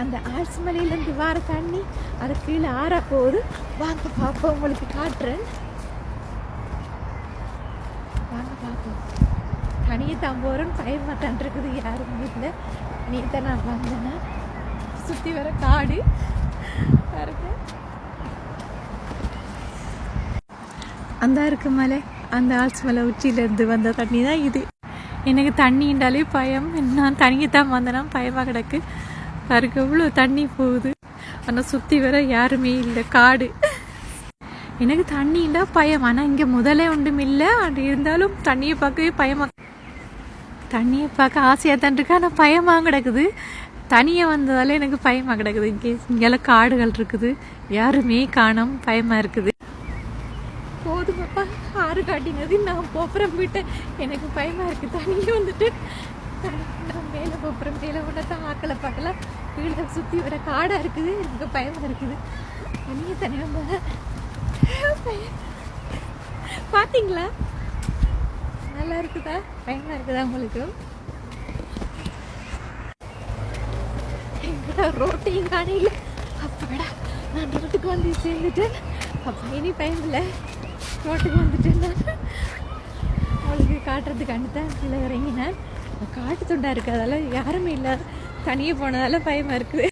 அந்த ஆல்ஸ் மலையிலேருந்து வார தண்ணி அது கீழே ஆற போகுது. வாங்க பார்ப்போம் உங்களுக்கு காட்டுறேன். வாங்க பார்ப்போம் தனியை தான் போகிறேன்னு பயமாக தான் இருக்குது யாரும் இல்லை. நீ தான் நான் வந்தேன்னா சுற்றி வர காடு. பாருங்க. அந்த இருக்கு மலை அந்த ஆல்ஸ் மலை உச்சியிலேருந்து வந்த தண்ணி தான் இது. எனக்கு தண்ணின்றாலே பயம். நான் தனியை தான் வந்தேன்னா பயமாக கிடக்கு. பாருங்க எவ்வளோ தண்ணி போகுது. ஆனால் சுற்றி வர யாருமே இல்லை காடு. எனக்கு தண்ணின்னா பயம். ஆனால் இங்கே முதலே ஒன்றும் இல்லை. அது இருந்தாலும் தண்ணியை பார்க்கவே பயமாக தண்ணியை பார்க்க ஆசையாக தான் இருக்கு. ஆனால் பயமாக கிடக்குது. தனியாக வந்ததால எனக்கு பயமாக கிடக்குது. இங்கே இங்கெல்லாம் காடுகள் இருக்குது. யாருமே காணோம் பயமாக இருக்குது. போதுமாப்பா. ஆறு காட்டினது. நான் போப்புறம் போயிட்டேன் எனக்கு பயமாக இருக்குது தனியே வந்துட்டு மேலே போகிறோம் மேலே ஒன்றா தான் ஆக்களை பார்க்கலாம். கீழே சுற்றி வர காடாக இருக்குது. எனக்கு பயமாக இருக்குது. தனியாக தனியாக போக பார்த்தீங்களா நல்லா இருக்குதா? பயமாக இருக்குதா உங்களுக்கு? எங்கடா ரோட்டையும் காணையில் அப்பாடா நான் ரோட்டுக்கு வந்து சேர்ந்துட்டேன். அப்பா இனி பயம் இல்லை. ரோட்டுக்கு வந்துட்டேன் நான். அவளுக்கு காட்டுறதுக்கு அனுத்தான் கீழே இறங்கினேன். காட்டு துண்டா இருக்கு. அதெல்லாம் யாருமே இல்லை. தனியே போனதால பயமா இருக்குது